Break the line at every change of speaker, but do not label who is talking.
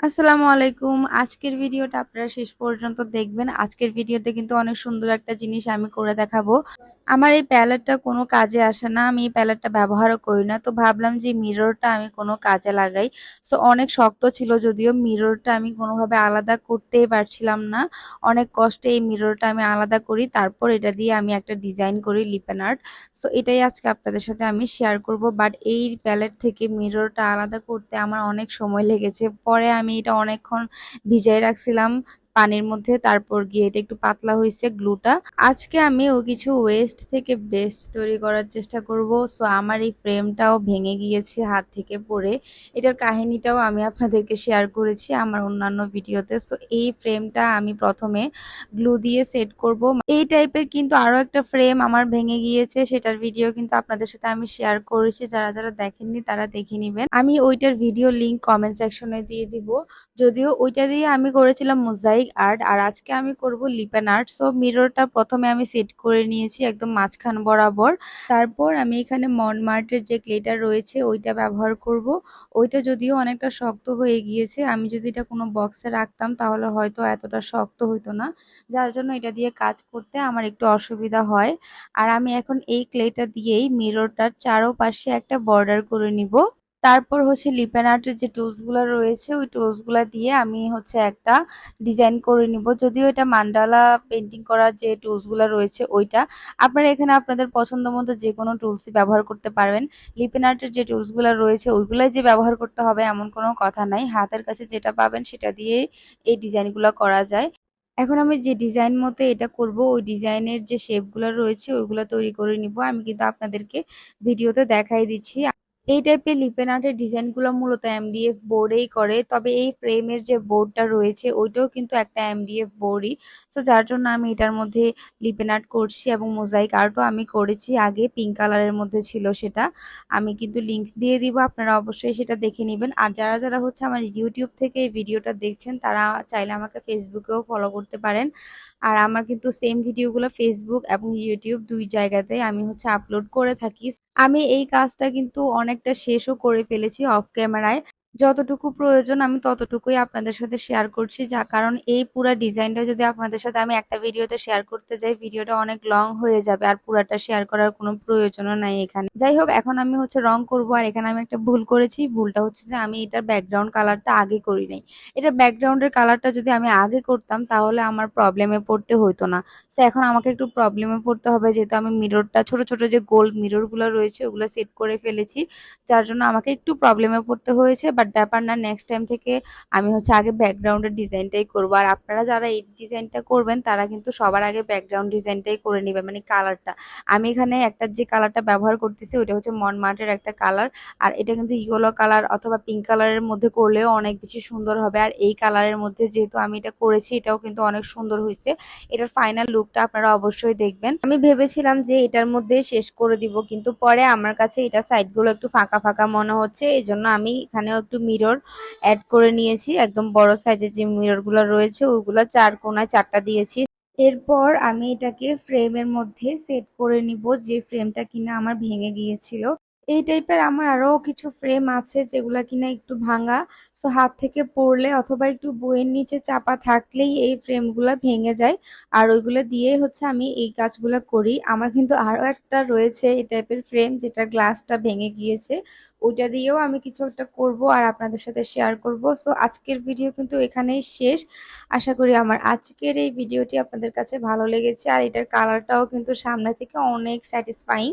আসসালামু আলাইকুম। আজকের ভিডিওটা আপনারা শেষ পর্যন্ত দেখবেন। আজকের ভিডিওতে কিন্তু অনেক সুন্দর একটা জিনিস আমি করে দেখাবো। আমার এই প্যালেটটা কোনো কাজে আসে না, আমি এই প্যালেটটা ব্যবহারও করি না। তো ভাবলাম যে মিররটা আমি কোনো কাজে লাগাই। সো অনেক শক্ত ছিল যদিও মিররটা আমি কোনোভাবে আলাদা করতেই পারছিলাম না। অনেক কষ্টে এই মিররটা আমি আলাদা করি, তারপর এটা দিয়ে আমি একটা ডিজাইন করি লিপেন আর্ট সো এটাই আজকে আপনাদের সাথে আমি শেয়ার করব। বাট এই প্যালেট থেকে মিররটা আলাদা করতে আমার অনেক সময় লেগেছে। পরে আমি এটা অনেকক্ষণ ভিজাই রাখছিলাম। পানির মধ্যে, তারপর গিয়ে এটা একটু পাতলা হয়েছে গ্লুটা। আজকে আমি ও কিছু ওয়েস্ট থেকে বেস্ট তৈরি করার চেষ্টা করব। সো আমার এই ফ্রেমটাও ভেঙে গিয়েছে হাত থেকে পড়ে। এটার কাহিনীটাও আমি আপনাদেরকে শেয়ার করেছি আমার অন্যান্য ভিডিওতে সো এই ফ্রেমটা আমি প্রথমে গ্লু দিয়ে সেট করব। এই টাইপের কিন্তু আরও একটা ফ্রেম আমার ভেঙে গিয়েছে। সেটার ভিডিও কিন্তু আপনাদের সাথে আমি শেয়ার করেছি। যারা যারা দেখেননি তারা দেখে নেবেন। আমি ওইটার ভিডিও লিঙ্ক কমেন্ট সেকশনে দিয়ে দিব। যদিও ওইটা দিয়ে আমি করেছিলাম মোজাইক আর্ট আর আজকে আমি করব লিপেন আর্ট সো মিররটা প্রথমে আমি সেট করে নিয়েছি একদম মাঝখান বরাবর। তারপর আমি এখানে মনমার্টের যে ক্লেটা রয়েছে, ওইটা ব্যবহার করব। ওইটা যদিও অনেকটা শক্ত হয়ে গিয়েছে, আমি যদি এটা কোনো বক্সে রাখতাম তাহলে হয়তো এতটা শক্ত হইতো না। যার জন্য এটা দিয়ে কাজ করতে আমার একটু অসুবিধা হয়। আর আমি এখন এই ক্লেটা দিয়েই মিররটার চারোপাশে একটা বর্ডার করে নিব। তারপর হচ্ছে লিপেন আর্টের যে টুলসগুলো রয়েছে, ওই টুলসগুলো দিয়ে আমি হচ্ছে একটা ডিজাইন করে নিব। যদিও এটা মান্ডালা পেন্টিং করার যে টুলসগুলো রয়েছে, ওইটা আপনারা এখানে আপনাদের পছন্দ মতো যে কোনো টুলসই ব্যবহার করতে পারবেন। লিপেন আর্টের যে টুলসগুলো রয়েছে, ওইগুলাই যে ব্যবহার করতে হবে এমন কোনো কথা নাই। হাতের কাছে যেটা পাবেন সেটা দিয়ে এই ডিজাইনগুলো করা যায়। এখন আমি যে ডিজাইন মতো এটা করব, ওই ডিজাইনের যে শেপগুলো রয়েছে, ওইগুলো তৈরি করে নিব। আমি কিন্তু আপনাদেরকে ভিডিওতে দেখাই দিচ্ছি। এই টাইপের লিপেন আর্টের ডিজাইনগুলো মূলত এমডিএফ বোর্ডেই করে। তবে এই ফ্রেমের যে বোর্ডটা রয়েছে, ওইটাও কিন্তু একটা এমডিএফ বোর্ডই সো যার জন্য আমি এটার মধ্যে লিপেন আর্ট করছি এবং মোজাইক আর্টও আমি করেছি। আগে পিঙ্ক কালারের মধ্যে ছিল সেটা। আমি কিন্তু লিঙ্ক দিয়ে দিব, আপনারা অবশ্যই সেটা দেখে নেবেন। আর যারা যারা হচ্ছে আমার ইউটিউব থেকে এই ভিডিওটা দেখছেন, তারা চাইলে আমাকে ফেসবুকেও ফলো করতে পারেন। আর আমার কিন্তু সেম ভিডিওগুলো ফেসবুক এবং ইউটিউব দুই জায়গাতে আমি হচ্ছে আপলোড করে থাকি। আমি এই কাজটা কিন্তু অনেকটা শেষও করে ফেলেছি অফ ক্যামেরায় যতটুকু প্রয়োজন আমি ততটুকুই আপনাদের সাথে শেয়ার করছি। যা, কারণ এই পুরো ডিজাইনটা যদি আপনাদের সাথে আমি একটা ভিডিওতে শেয়ার করতে যাই ভিডিওটা অনেক লং হয়ে যাবে আর পুরাটা শেয়ার করার কোনো প্রয়োজনও নাই এখানে। যাই হোক, এখন আমি হচ্ছে রং করব আর এখানে আমি একটা ভুল করেছি। ভুলটা হচ্ছে যে আমি এটার ব্যাকগ্রাউন্ড কালারটা আগে করি নাই। এটা ব্যাকগ্রাউন্ডের কালারটা যদি আমি আগে করতাম, তাহলে আমার প্রবলেমে পড়তে হইতো না। সো এখন আমাকে একটু প্রবলেমে পড়তে হবে, যেহেতু আমি মিররটা ছোট ছোট যে গোল মিররগুলো রয়েছে, ওগুলো সেট করে ফেলেছি। যার জন্য আমাকে একটু প্রবলেমে পড়তে হয়েছে বাট ব্যাপার না নেক্সট টাইম থেকে আমি হচ্ছে আগে ব্যাকগ্রাউন্ডের ডিজাইনটাই করব। আর আপনারা যারা এই ডিজাইনটা করবেন, তারা কিন্তু সবার আগে ব্যাকগ্রাউন্ড ডিজাইনটাই করে নেবে মানে কালারটা আমি এখানে একটা যে কালারটা ব্যবহার করতেছি ওটা হচ্ছে মন মনমার্টের একটা কালার আর এটা কিন্তু ইয়েলো কালার অথবা পিঙ্ক কালারের মধ্যে করলেও অনেক বেশি সুন্দর হবে। আর এই কালারের মধ্যে যেহেতু আমি এটা করেছি, এটাও কিন্তু অনেক সুন্দর হয়েছে এটার ফাইনাল লুকটা আপনারা অবশ্যই দেখবেন। আমি ভেবেছিলাম যে এটার মধ্যে শেষ করে দিব, কিন্তু পরে আমার কাছে এটা সাইডগুলো একটু ফাঁকা ফাঁকা মনে হচ্ছে এই জন্য আমি এখানেও একটু মিরর অ্যাড করে নিয়েছি। একদম বড় সাইজের যে মিররগুলো রয়েছে ওইগুলো চার কোনায় চারটা দিয়েছি। এরপর আমি এটাকে ফ্রেমের মধ্যে সেট করে নিব, যে ফ্রেমটা কিনা আমার ভেঙে গিয়েছিল। এই টাইপের আমার আরও কিছু ফ্রেম আছে যেগুলো কিনা একটু ভাঙা। সো হাত থেকে পড়লে অথবা একটু বইয়ের নিচে চাপা থাকলেই এই ফ্রেমগুলো ভেঙে যায়। আর ওইগুলো দিয়েই হচ্ছে আমি এই কাজগুলো করি। আমার কিন্তু আরও একটা রয়েছে এই টাইপের ফ্রেম যেটার গ্লাসটা ভেঙে গিয়েছে। ওইটা দিয়েও আমি কিছু একটা করব আর আপনাদের সাথে শেয়ার করব। সো আজকের ভিডিও কিন্তু এখানেই শেষ। আশা করি আমার আজকের এই ভিডিওটি আপনাদের কাছে ভালো লেগেছে। আর এটার কালারটাও কিন্তু সামনে থেকে অনেক স্যাটিসফাইং